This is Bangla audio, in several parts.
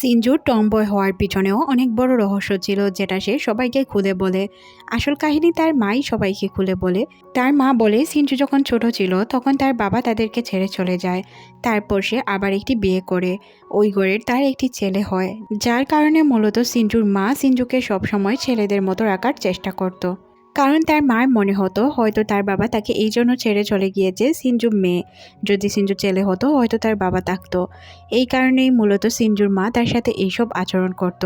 সিনজুর টমবয় হওয়ার পিছনেও অনেক বড় রহস্য ছিল যেটা সে সবাইকে খুলে বলে। আসল কাহিনী তার মাই সবাইকে খুলে বলে। তার মা বলে, সিনজু যখন ছোট ছিল, তখন তার বাবা তাদেরকে ছেড়ে চলে যায়। তারপর সে আবার একটি বিয়ে করে। ওই ঘরের তার একটি ছেলে হয়। যার কারণে মূলত সিনজুর মা সিনজুকে সবসময় ছেলেদের মতো রাখার চেষ্টা করত। কারণ তার মার মনে হতো, হয়তো তার বাবা তাকে এই জন্য ছেড়ে চলে গিয়েছে সিঞ্জুর মেয়ে। যদি সিঞ্জু ছেলে হতো, হয়তো তার বাবা থাকতো। এই কারণেই মূলত সিঞ্জুর মা তার সাথে এইসব আচরণ করত।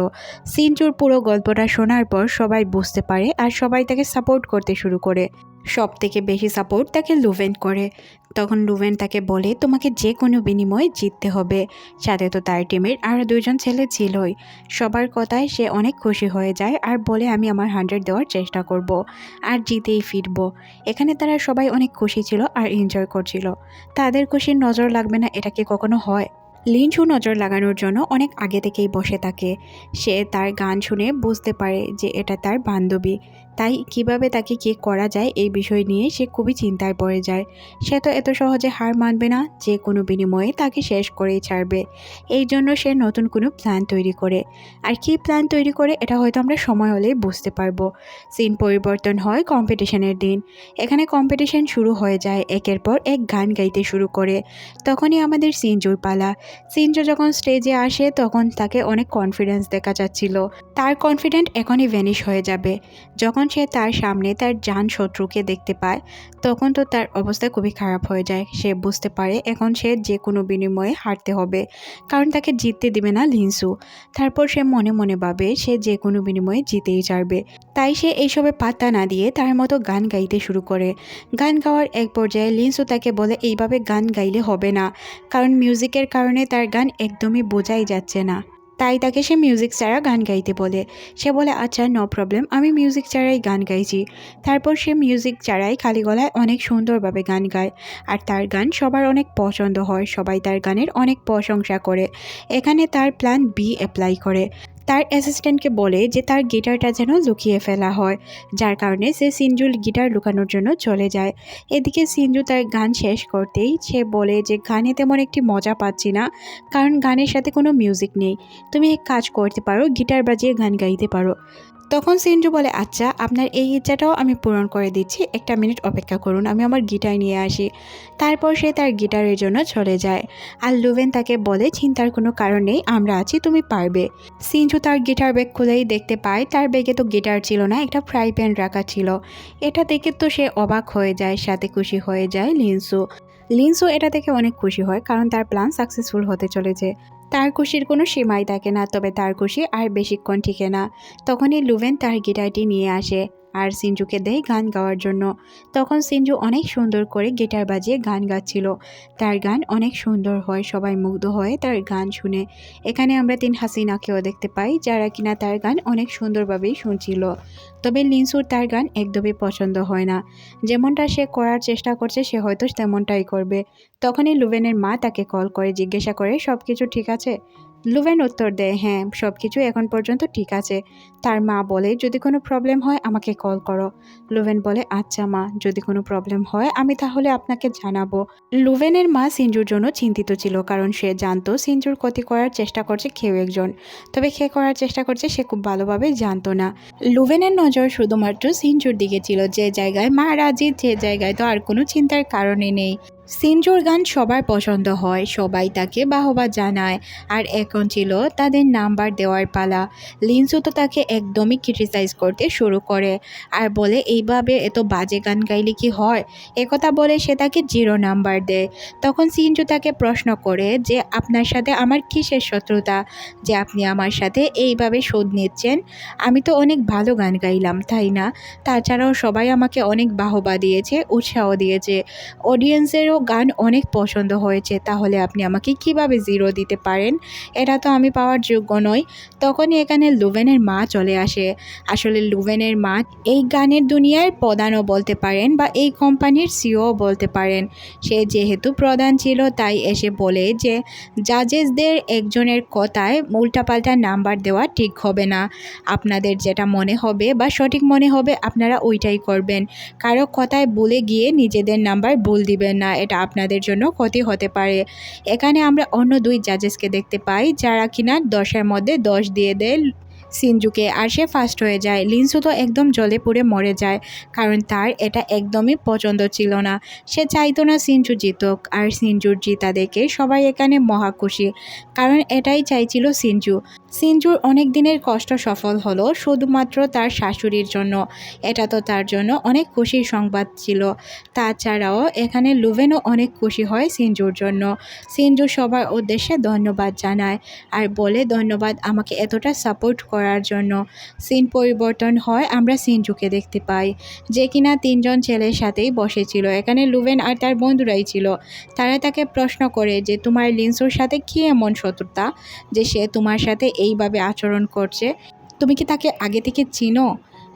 সিঞ্জুর পুরো গল্পটা শোনার পর সবাই বুঝতে পারে আর সবাই তাকে সাপোর্ট করতে শুরু করে। সব থেকে বেশি সাপোর্ট তাকে লুভেন করে। তখন লুভেন তাকে বলে, তোমাকে যে কোনো বিনিময়ে জিততে হবে। সাথে তো তার টিমের আরও দুজন ছেলে ছিলই। সবার কথায় সে অনেক খুশি হয়ে যায় আর বলে, আমি আমার হান্ড্রেড দেওয়ার চেষ্টা করব আর জিতেই ফিরব। এখানে তারা সবাই অনেক খুশি ছিল আর এনজয় করছিল। তাদের খুশির নজর লাগবে না, এটা কি কখনো হয়? লিনচু নজর লাগানোর জন্য অনেক আগে থেকেই বসে থাকে। সে তার গান শুনে বুঝতে পারে যে এটা তার বান্ধবী। তাই কীভাবে তাকে কি করা যায় এই বিষয় নিয়ে সে খুবই চিন্তায় পড়ে যায়। সে তো এত সহজে হার মানবে না, যে কোনো বিনিময়ে তাকে শেষ করেই ছাড়বে। এই জন্য সে নতুন কোনো প্ল্যান তৈরি করে। আর কি প্ল্যান তৈরি করে এটা হয়তো আমরা সময় হলেই বুঝতে পারব। সিন পরিবর্তন হয় কম্পিটিশনের দিন। এখানে কম্পিটিশন শুরু হয়ে যায়, একের পর এক গান গাইতে শুরু করে। তখনই আমাদের সিনজুর পালা। সিনজু যখন স্টেজে আসে, তখন তাকে অনেক কনফিডেন্স দেখা যাচ্ছিল। তার কনফিডেন্ট এখনই ভ্যানিশ হয়ে যাবে। যখন সে তার সামনে তার যান শত্রুকে দেখতে পায়, তখন তো তার অবস্থা খুবই খারাপ হয়ে যায়। সে বুঝতে পারে এখন সে যে কোনো বিনিময়ে হারতে হবে, কারণ তাকে জিততে দিবে না লিনসু। তারপর সে মনে মনে ভাবে সে যে কোনো বিনিময়ে জিতেই ছাড়বে। তাই সে এইসবে পাত্তা না দিয়ে তার মতো গান গাইতে শুরু করে। গান গাওয়ার এক পর্যায়ে লিনসু তাকে বলে, এইভাবে গান গাইলে হবে না, কারণ মিউজিকের কারণে তার গান একদমই বোঝাই যাচ্ছে না। তাই তাকে সে মিউজিক ছাড়া গান গাইতে বলে। সে বলে আচ্ছা নো প্রবলেম আমি মিউজিক ছাড়াই গান গাইছি। তারপর সে মিউজিক ছাড়াই খালি গলায় অনেক সুন্দরভাবে গান গায়। আর তার গান সবার অনেক পছন্দ হয়, সবাই তার গানের অনেক প্রশংসা করে। এখানে তার প্ল্যান বি অ্যাপ্লাই করে। তার অ্যাসিস্ট্যান্টকে বলে যে তার গিটারটা যেন লুকিয়ে ফেলা হয়, যার কারণে সে সিনজুর গিটার লুকানোর জন্য চলে যায়। এদিকে সিনজু তার গান শেষ করতেই সে বলে যে, গানে তেমন একটি মজা পাচ্ছি না, কারণ গানের সাথে কোনো মিউজিক নেই। তুমি এক কাজ করতে পারো, গিটার বাজিয়ে গান গাইতে পারো। তখন সিনজু বলে আচ্ছা আপনার এই ইচ্ছাটাও আমি পূরণ করে দিচ্ছি। একটা মিনিট অপেক্ষা করুন, আমি আমার গিটার নিয়ে আসি। তারপর সে তার গিটারের জন্য চলে যায়। আর লুভেন তাকে বলে, চিন্তার কোনো কারণ নেই, আমরা আছি, তুমি পারবে। সিনজু তার গিটার ব্যাগ খুলেই দেখতে পায়, তার ব্যাগে তো গিটার ছিল না, একটা ফ্রাই প্যান রাখা ছিল। এটা দেখে তো সে অবাক হয়ে যায়, সাথে খুশি হয়ে যায় লিনসু। লিনসু এটা দেখে অনেক খুশি হয়, কারণ তার প্ল্যান সাকসেসফুল হতে চলেছে। তার খুশির কোনো সীমাই থাকে না, তবে তার খুশি আর বেশিক্ষণ ঠিকে না। তখনই লুভেন তার গিটারটি নিয়ে আসে। আর সিনজুকে দেয় গান গাওয়ার জন্য। তখন সিনজু অনেক সুন্দর করে গিটার বাজিয়ে গান গাচ্ছিল। তার গান অনেক সুন্দর হয়, সবাই মুগ্ধ হয় তার গান শুনে। এখানে আমরা তিন হাসিনাকেও দেখতে পাই, যারা কিনা তার গান অনেক সুন্দরভাবেই শুনছিল। তবে লিনসুর তার গান একদমই পছন্দ হয় না। যেমনটা সে করার চেষ্টা করছে, সে হয়তো তেমনটাই করবে। তখনই লুভেনের মা তাকে কল করে, জিজ্ঞাসা করে সব কিছু ঠিক আছে? লুভেন উত্তর দেয় হ্যাঁ সব কিছু এখন পর্যন্ত ঠিক আছে। তার মা বলে, যদি কোনো প্রবলেম হয়, আমাকে কল করো। লুভেন বলে আচ্ছা মা, যদি কোনো প্রবলেম হয়, আমি তাহলে আপনাকে জানাব। লুভেনের মা সিঞ্জুর জন্য চিন্তিত ছিল, কারণ সে জানতো সিঞ্জুর ক্ষতি করার চেষ্টা করছে কেউ একজন। তবে খে করার চেষ্টা করছে সে খুব ভালোভাবে জানতো না। লুভেনের নজর শুধুমাত্র সিঞ্জুর দিকে ছিল, যে জায়গায় মা রাজি, যে জায়গায় তো আর কোনো চিন্তার কারণে নেই। সিনজুর গান সবার পছন্দ হয়, সবাই তাকে বাহবা জানায়। আর এখন ছিল তাদের নাম্বার দেওয়ার পালা। লিনসু তো তাকে একদমই ক্রিটিসাইজ করতে শুরু করে আর বলে, এইভাবে এত বাজে গান গাইলে কি হয়? একথা বলে সে তাকে জিরো নাম্বার দেয়। তখন সিনজু তাকে প্রশ্ন করে যে, আপনার সাথে আমার কিসের শত্রুতা? যে আপনি আমার সাথে এইভাবে শোধ নিচ্ছেন? আমি তো অনেক ভালো গান গাইলাম, তাই না? তাছাড়াও সবাই আমাকে অনেক বাহবা দিয়েছে, উৎসাহ দিয়েছে। অডিয়েন্সেরও গান অনেক পছন্দ হয়েছে, তাহলে আপনি আমাকে কীভাবে জিরো দিতে পারেন? এটা তো আমি পাওয়ার যোগ্য নই। তখনই এখানে লুভেনের মা চলে আসে। আসলে লুভেনের মা এই গানের দুনিয়ার প্রধানও বলতে পারেন বা এই কোম্পানির সিও বলতে পারেন। সে যেহেতু প্রধান ছিল, তাই এসে বলে যে, জাজেসদের একজনের কথায় উল্টাপাল্টা নাম্বার দেওয়া ঠিক হবে না। আপনাদের যেটা মনে হবে বা সঠিক মনে হবে, আপনারা ওইটাই করবেন। কারও কথায় বলে গিয়ে নিজেদের নাম্বার ভুল দিবেন না। এটা আপনাদের জন্য ক্ষতি হতে পারে। এখানে আমরা অন্য দুই জাজেসকে দেখতে পাই, যারা কিনা দশের মধ্যে দশ দিয়ে দেয় সিনজুকে আর সে ফার্স্ট হয়ে যায়। লিনসু তো একদম জলে পড়ে মরে যায়, কারণ তার এটা একদমই পছন্দ ছিল না। সে চাইতো না সিনজু জিতুক, আর সিনজুর জিতা দেখে সবাই এখানে মহা খুশি, কারণ এটাই চাইছিল সিনজু সিনজুর অনেক দিনের কষ্ট সফল হলো শুধুমাত্র তার শাশুড়ির জন্য। এটা তো তার জন্য অনেক খুশির সংবাদ ছিল। তাছাড়াও এখানে লুভেনও অনেক খুশি হয় সিনজুর জন্য। সিনজু সবার উদ্দেশ্যে ধন্যবাদ জানায়, আর বলে, ধন্যবাদ, আমাকে এতটা সাপোর্ট করার জন্য সিন পরিবর্তন হয়, আমরা সিন সিনজুকে দেখতে পাই, যে কিনা তিনজন ছেলের সাথেই বসেছিল। এখানে লুভেন আর তার বন্ধুরাই ছিল। তারা তাকে প্রশ্ন করে যে, তোমার লিন্সুর সাথে কী এমন শত্রুতা, যে সে তোমার সাথে এইভাবে আচরণ করছে? তুমি কি তাকে আগে থেকে চিনো?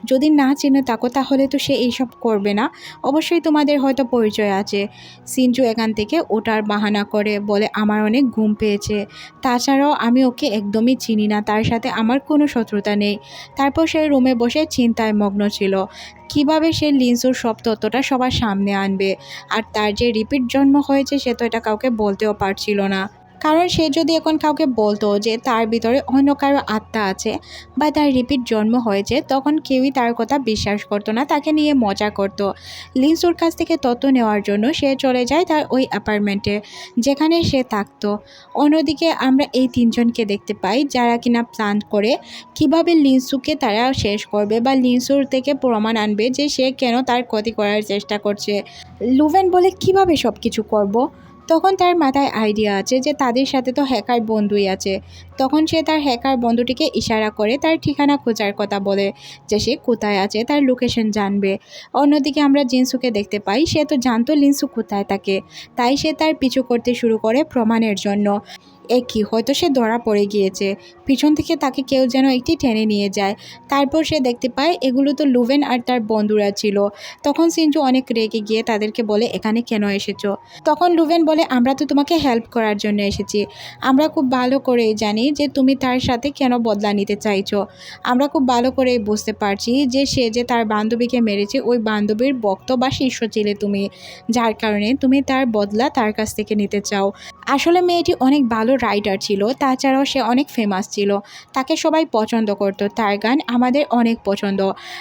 যদি না চিনে থাকো, তাহলে তো সে এইসব করবে না। অবশ্যই তোমাদের হয়তো পরিচয় আছে। সিনজু এখান থেকে ওটার বাহানা করে বলে, আমার অনেক ঘুম পেয়েছে। তাছাড়াও আমি ওকে একদমই চিনি না, তার সাথে আমার কোনো শত্রুতা নেই। তারপর সে রুমে বসে চিন্তায় মগ্ন ছিল। কীভাবে সে লিন্সুর সব তত্ত্বটা সবার সামনে আনবে? আর তার যে রিপিট জন্ম হয়েছে, সে তো এটা কাউকে বলতেও পারছিল না। কারণ সে যদি এখন কাউকে বলতো যে তার ভিতরে অন্য কারও আত্মা আছে বা তার রিপিট জন্ম হয়েছে, তখন কেউই তার কথা বিশ্বাস করতো না, তাকে নিয়ে মজা করত। লিন্সুর কাছ থেকে তথ্য নেওয়ার জন্য সে চলে যায় তার ওই অ্যাপার্টমেন্টে যেখানে সে থাকতো। অন্যদিকে আমরা এই তিনজনকে দেখতে পাই যারা কিনা প্ল্যান করে কীভাবে লিন্সুকে তারা শেষ করবে বা লিন্সুর থেকে প্রমাণ আনবে যে সে কেন তার ক্ষতি করার চেষ্টা করছে। লুভেন বলে, কীভাবে সব কিছু করব? তখন তার মাথায় আইডিয়া আছে যে তাদের সাথে তো হ্যাকার বন্ধুই আছে। তখন সে তার হ্যাকার বন্ধুটিকে ইশারা করে তার ঠিকানা খোঁজার কথা বলে যে সে কোথায় আছে, তার লোকেশন জানবে। অন্যদিকে আমরা জিনসুকে দেখতে পাই, সে তো জানতো লিনসু কোথায় থাকে। তাই সে তার পিছু করতে শুরু করে প্রমাণের জন্য। একই হয়তো সে ধরা পড়ে গিয়েছে। পিছন থেকে তাকে কেউ যেন একটি টেনে নিয়ে যায়। তারপর সে দেখতে পায়, এগুলো তো লুভেন আর তার বন্ধুরা ছিল। তখন সিনজু অনেক রেগে গিয়ে তাদেরকে বলে, এখানে কেন এসেছ? তখন লুভেন বলে, আমরা তো তোমাকে হেল্প করার জন্য এসেছি। আমরা খুব ভালো করেই জানি যে তুমি তার সাথে কেন বদলা নিতে চাইছো। আমরা খুব ভালো করেই বুঝতে পারছি যে সে যে তার বান্ধবীকে মেরেছে, ওই বান্ধবীর বক্ত বা শীর্ষ ছিলে তুমি। যার কারণে তুমি তার বদলা তার কাছ থেকে নিতে চাও। আসলে মেয়েটি অনেক ভালো রাইডার ছিল, তাছাড়াও সে অনেক ফেমাস ছিল। তাকে সবাই পছন্দ করত, তার গান আমাদের অনেক পছন্দ।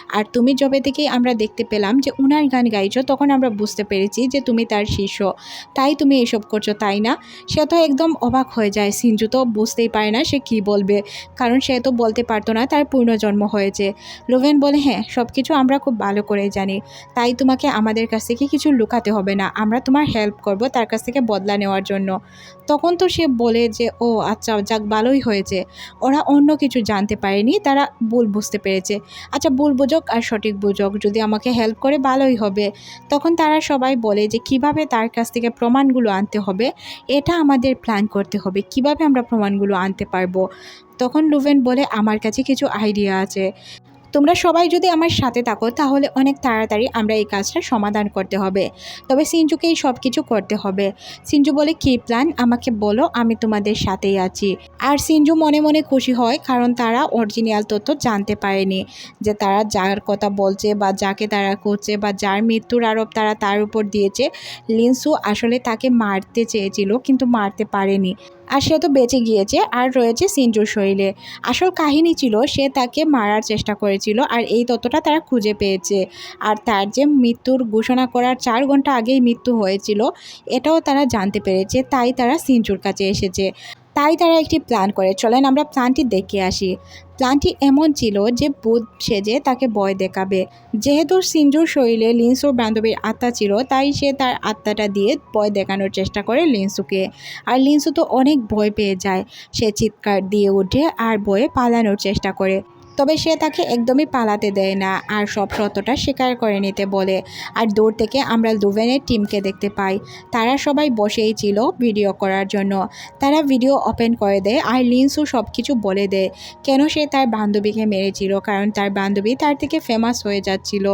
আর তুমি যবে থেকেই আমরা দেখতে পেলাম যে উনার গান গাইছো, তখন আমরা বুঝতে পেরেছি যে তুমি তার শিষ্য। তাই তুমি এসব করছ, তাই না? সে তো একদম অবাক হয়ে যায়। সিঞ্জু তো বুঝতেই পারে না সে কি বলবে, কারণ সে তো বলতে পারতো না তার পূর্ণজন্ম হয়েছে। লোভেন বলে হ্যাঁ সব কিছু আমরা খুব ভালো করে জানি। তাই তোমাকে আমাদের কাছ থেকে কিছু লুকাতে হবে না। আমরা তোমার হেল্প করব তার কাছ থেকে বদলা নেওয়ার জন্য। তখন তো সে বলে যে, ও আচ্ছা যাক, ভালোই হয়েছে। ওরা অন্য কিছু জানতে পারেনি, তারা ভুল বুঝতে পেরেছে। আচ্ছা ভুল বুঝক আর সঠিক বুঝক, যদি আমাকে হেল্প করে, ভালোই হবে। তখন তারা সবাই বলে যে, কীভাবে তার কাছ থেকে প্রমাণগুলো আনতে হবে? এটা আমাদের প্ল্যান করতে হবে। কীভাবে আমরা প্রমাণগুলো আনতে পারব? তখন লুভেন বলে, আমার কাছে কিছু আইডিয়া আছে। তোমরা সবাই যদি আমার সাথে থাকো, তাহলে অনেক তাড়াতাড়ি আমরা এই কাজটা সমাধান করতে হবে। তবে সিঞ্জুকে এই সব কিছু করতে হবে। সিঞ্জু বলে, কী প্ল্যান আমাকে বলো, আমি তোমাদের সাথেই আছি। আর সিঞ্জু মনে মনে খুশি হয়, কারণ তারা অরিজিনাল তথ্য জানতে পারেনি যে তারা যার কথা বলছে বা যাকে তারা করছে বা যার মৃত্যুর আরোপ তারা তার উপর দিয়েছে। লিনসু আসলে তাকে মারতে চেয়েছিল, কিন্তু মারতে পারেনি। আর সে তো বেঁচে গিয়েছে আর রয়েছে সিঞ্জুর শরীরে। আসল কাহিনী ছিল, সে তাকে মারার চেষ্টা করেছিল আর এই তথ্যটা তারা খুঁজে পেয়েছে। আর তার যে মৃত্যুর ঘোষণা করার চার ঘণ্টা আগেই মৃত্যু হয়েছিল, এটাও তারা জানতে পেরেছে, তাই তারা সিঞ্জুর কাছে এসেছে। তাই তারা একটি প্ল্যান করে। চলেন আমরা প্ল্যানটি দেখে আসি। প্ল্যানটি এমন ছিল যে বুধ সেজে তাকে বয় দেখাবে। যেহেতু সিঞ্জুর শরীরে লিনসুর বান্ধবীর আত্মা ছিল, তাই সে তার আত্মাটা দিয়ে বয় দেখানোর চেষ্টা করে লিন্সুকে। আর লিন্সু তো অনেক ভয় পেয়ে যায়। সে চিৎকার দিয়ে উঠে আর বয়ে পালানোর চেষ্টা করে। তবে সে তাকে একদমই পালাতে দেয় না আর সব সত্যটা স্বীকার করে নিতে বলে। আর দূর থেকে আমরা লুভেনের টিমকে দেখতে পাই। তারা সবাই বসেই ছিল ভিডিও করার জন্য। তারা ভিডিও ওপেন করে দেয় আর লিন্সু সব কিছু বলে দেয়। কেন সে তার বান্ধবীকে মেরেছিল? কারণ তার বান্ধবী তার থেকে ফেমাস হয়ে যাচ্ছিল।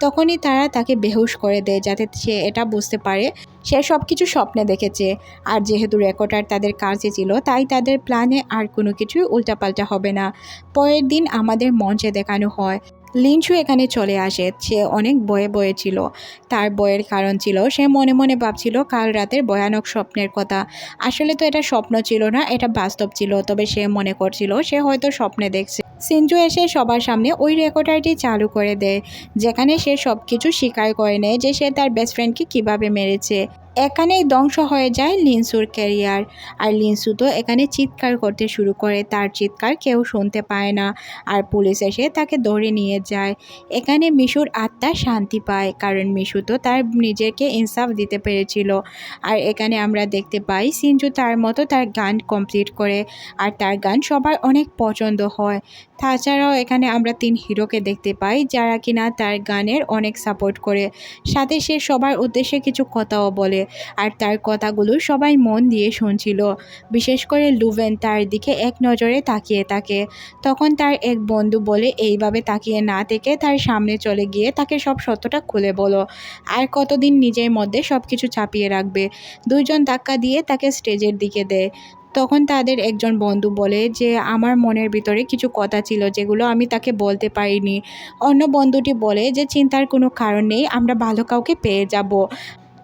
তখনই তারা তাকে বেহুশ করে দেয় যাতে সে এটা বুঝতে পারে সে সব কিছু স্বপ্নে দেখেছে। আর যেহেতু রেকর্ডার তাদের কাছে ছিল, তাই তাদের প্ল্যানে আর কোনো কিছুই উল্টাপাল্টা হবে না। পরের দিন আমাদের মঞ্চে দেখানো হয়। লিনসু এখানে চলে আসে। সে অনেক বয়ে বয়ে ছিল। তার বয়ের কারণ ছিল, সে মনে মনে ভাবছিল কাল রাতের ভয়ানক স্বপ্নের কথা। আসলে তো এটা স্বপ্ন ছিল না, এটা বাস্তব ছিল। তবে সে মনে করছিল, সে হয়তো স্বপ্নে দেখছে। সিঞ্জু এসে সবার সামনে ওই রেকর্ডারটি চালু করে দেয়, যেখানে সে সব কিছু স্বীকার করে নেয় যে সে তার বেস্ট ফ্রেন্ডকে কীভাবে মেরেছে। এখানেই ধ্বংস হয়ে যায় লিনসুর ক্যারিয়ার। আর লিনসু তো এখানে চিৎকার করতে শুরু করে, তার চিৎকার কেউ শুনতে পায় না। আর পুলিশ এসে তাকে ধরে নিয়ে যায়। এখানে মিশুর আত্মা শান্তি পায়, কারণ মিশু তো তার নিজেকে ইনসাফ দিতে পেরেছিল। আর এখানে আমরা দেখতে পাই সিঞ্জু তার মতো তার গান কমপ্লিট করে, আর তার গান সবার অনেক পছন্দ হয়। তাছাড়াও এখানে আমরা তিন হিরোকে দেখতে পাই, যারা কিনা তার গানের অনেক সাপোর্ট করে। সাথে সে সবার উদ্দেশ্যে কিছু কথাও বলে। আর তার কথাগুলো সবাই মন দিয়ে শুনছিল। বিশেষ করে লুভেন তার দিকে এক নজরে তাকিয়ে থাকে। তখন তার এক বন্ধু বলে, এইভাবে তাকিয়ে না থেকে তার সামনে চলে গিয়ে তাকে সব সত্যটা খুলে বলো। আর কতদিন নিজের মধ্যে সব কিছু চাপিয়ে রাখবে। দুইজন ধাক্কা দিয়ে তাকে স্টেজের দিকে দেয়। তখন তাদের একজন বন্ধু বলে যে, আমার মনের ভিতরে কিছু কথা ছিল যেগুলো আমি তাকে বলতে পারিনি। অন্য বন্ধুটি বলে যে, চিন্তার কোনো কারণ নেই, আমরা ভালো কাউকে পেয়ে যাব।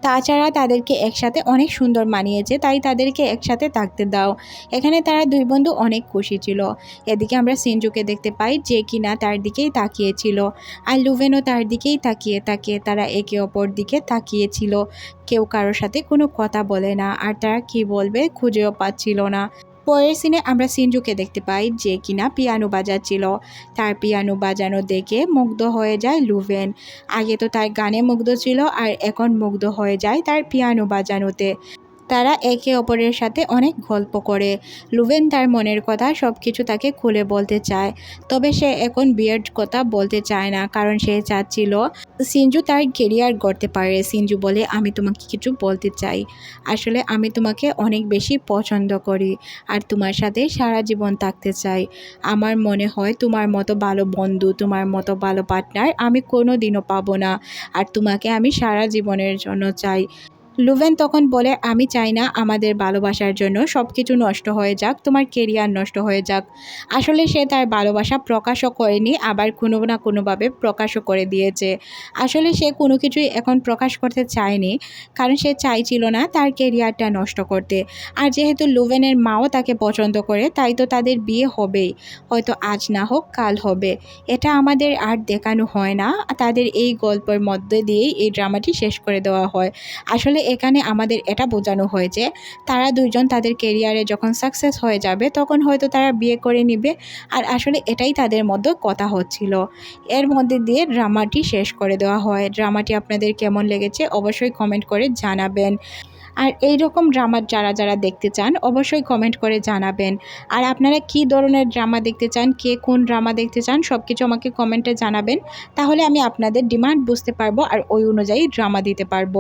তাছাড়া তাদেরকে একসাথে অনেক সুন্দর মানিয়েছে, তাই তাদেরকে একসাথে থাকতে দাও। এখানে তারা দুই বন্ধু অনেক খুশি ছিল। এদিকে আমরা সিনজুকে দেখতে পাই যে কিনা তার দিকেই তাকিয়েছিল আর লুভেনও তার দিকেই তাকিয়ে তাকিয়ে তারা একে অপর দিকে তাকিয়েছিল। কেউ কারোর সাথে কোনো কথা বলে না আর তারা কি বলবে খুঁজেও পাচ্ছিল না। পরের সিনে আমরা সিনজুকে দেখতে পাই যে কিনা পিয়ানো বাজাচ্ছিল। তার পিয়ানো বাজানো দেখে মুগ্ধ হয়ে যায় লুভেন। আগে তো তার গানে মুগ্ধ ছিল আর এখন মুগ্ধ হয়ে যায় তার পিয়ানো বাজানোতে। তারা একে অপরের সাথে অনেক গল্প করে। লুভেন তার মনের কথা সব কিছু তাকে খুলে বলতে চায়। তবে সে এখন বিয়ের কথা বলতে চায় না, কারণ সে চাচ্ছিল সিঞ্জু তার কেরিয়ার গড়তে পারে। সিঞ্জু বলে, আমি তোমাকে কিছু বলতে চাই। আসলে আমি তোমাকে অনেক বেশি পছন্দ করি আর তোমার সাথে সারা জীবন থাকতে চাই। আমার মনে হয় তোমার মতো ভালো বন্ধু, তোমার মতো ভালো পার্টনার আমি কোনো দিনও পাবো না। আর তোমাকে আমি সারা জীবনের জন্য চাই। লুভেন তখন বলে, আমি চাই না আমাদের ভালোবাসার জন্য সব কিছু নষ্ট হয়ে যাক, তোমার কেরিয়ার নষ্ট হয়ে যাক। আসলে সে তার ভালোবাসা প্রকাশও করেনি, আবার কোনো না কোনোভাবে প্রকাশও করে দিয়েছে। আসলে সে কোনো কিছুই এখন প্রকাশ করতে চায়নি, কারণ সে চাইছিল না তার কেরিয়ারটা নষ্ট করতে। আর যেহেতু লুভেনের মাও তাকে পছন্দ করে, তাই তো তাদের বিয়ে হবেই। হয়তো আজ না হোক, কাল হবে। এটা আমাদের আর দেখানো হয় না। তাদের এই গল্পের মধ্যে দিয়েই এই ড্রামাটি শেষ করে দেওয়া হয়। আসলে এখানে আমাদের এটা বোঝানো হয়েছে, তারা দুইজন তাদের কেরিয়ারে যখন সাকসেস হয়ে যাবে, তখন হয়তো তারা বিয়ে করে নিবে। আর আসলে এটাই তাদের মধ্যে কথা হচ্ছিল। এর মধ্যে দিয়ে ড্রামাটি শেষ করে দেওয়া হয়। ড্রামাটি আপনাদের কেমন লেগেছে অবশ্যই কমেন্ট করে জানাবেন। আর এই রকম ড্রামা যারা যারা দেখতে চান, অবশ্যই কমেন্ট করে জানাবেন। আর আপনারা কী ধরনের ড্রামা দেখতে চান, কে কোন ড্রামা দেখতে চান সব কিছু আমাকে কমেন্টে জানাবেন। তাহলে আমি আপনাদের ডিমান্ড বুঝতে পারব আর ওই অনুযায়ী ড্রামা দিতে পারব।